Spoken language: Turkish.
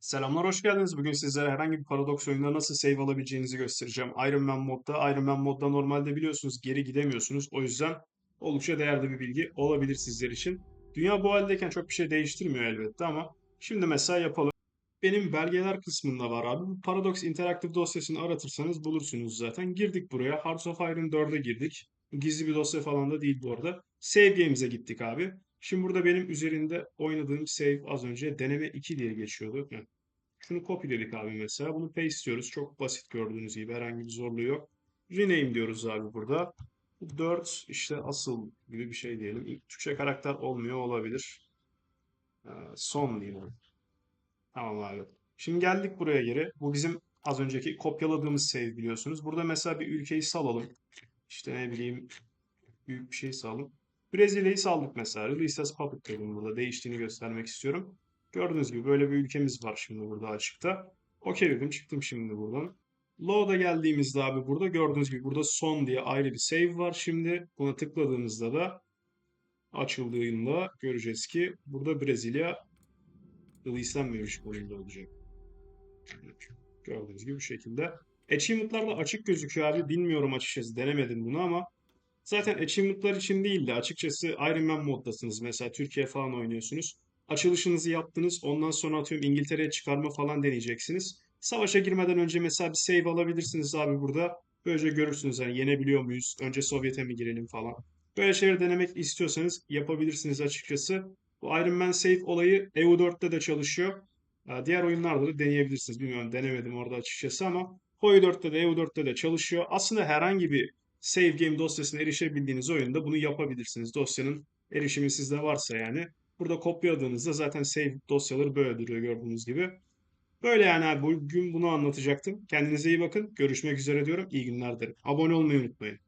Selamlar, hoş geldiniz. Bugün sizlere herhangi bir Paradox oyununda nasıl save alabileceğinizi göstereceğim. Iron Man modda, Iron Man modda normalde biliyorsunuz geri gidemiyorsunuz. O yüzden oldukça değerli bir bilgi olabilir sizler için. Dünya bu haldeyken çok bir şey değiştirmiyor elbette ama şimdi mesela yapalım. Benim belgeler kısmında var abi. Bu Paradox Interactive dosyasını aratırsanız bulursunuz zaten. Girdik buraya. Hearts of Iron 4'e girdik. Gizli bir dosya falan da değil bu arada. Save Games'e gittik abi. Şimdi burada benim üzerinde oynadığım save az önce deneme 2 diye geçiyordu. Heh. Şunu copyledik abi mesela. Bunu paste istiyoruz. Çok basit gördüğünüz gibi. Herhangi bir zorluğu yok. Rename diyoruz abi burada. 4 işte asıl gibi bir şey diyelim. Türkçe karakter olmuyor olabilir. Ee, son diyelim. Tamam abi. Şimdi geldik buraya geri. Bu bizim az önceki kopyaladığımız save biliyorsunuz. Burada mesela bir ülkeyi salalım. İşte ne bileyim büyük bir şey salalım. Brezilya'yı saldık mesela. Release as public burada. Değiştiğini göstermek istiyorum. Gördüğünüz gibi böyle bir ülkemiz var şimdi burada açıkta. Okey dedim çıktım şimdi buradan. Low'da geldiğimizde abi burada gördüğünüz gibi burada son diye ayrı bir save var şimdi. Buna tıkladığımızda da açıldığında göreceğiz ki burada Brezilya releaselenmemiş oyunda olacak. Gördüğünüz gibi bu şekilde. Achievement'lar da açık gözüküyor abi. Bilmiyorum açıkçası denemedim bunu ama zaten achievement'lar için değil de açıkçası Iron Man moddasınız. Mesela Türkiye falan oynuyorsunuz. Açılışınızı yaptınız. Ondan sonra atıyorum İngiltere'ye çıkarma falan deneyeceksiniz. Savaşa girmeden önce mesela bir save alabilirsiniz abi burada. Böylece görürsünüz yani yenebiliyor muyuz? Önce Sovyet'e mi girelim falan. Böyle şeyler denemek istiyorsanız yapabilirsiniz açıkçası. Bu Iron Man Save olayı EU4'te de çalışıyor. Ee, Diğer oyunlarda da deneyebilirsiniz. Bilmiyorum denemedim orada açıkçası ama EU4'te de EU4'te de çalışıyor. Aslında herhangi bir save game dosyasına erişebildiğiniz oyunda bunu yapabilirsiniz. Dosyanın erişimi sizde varsa yani. Burada kopyaladığınızda zaten save dosyaları böyle duruyor gördüğünüz gibi. Böyle yani abi bugün bunu anlatacaktım. Kendinize iyi bakın. Görüşmek üzere diyorum. İyi günler dilerim. Abone olmayı unutmayın.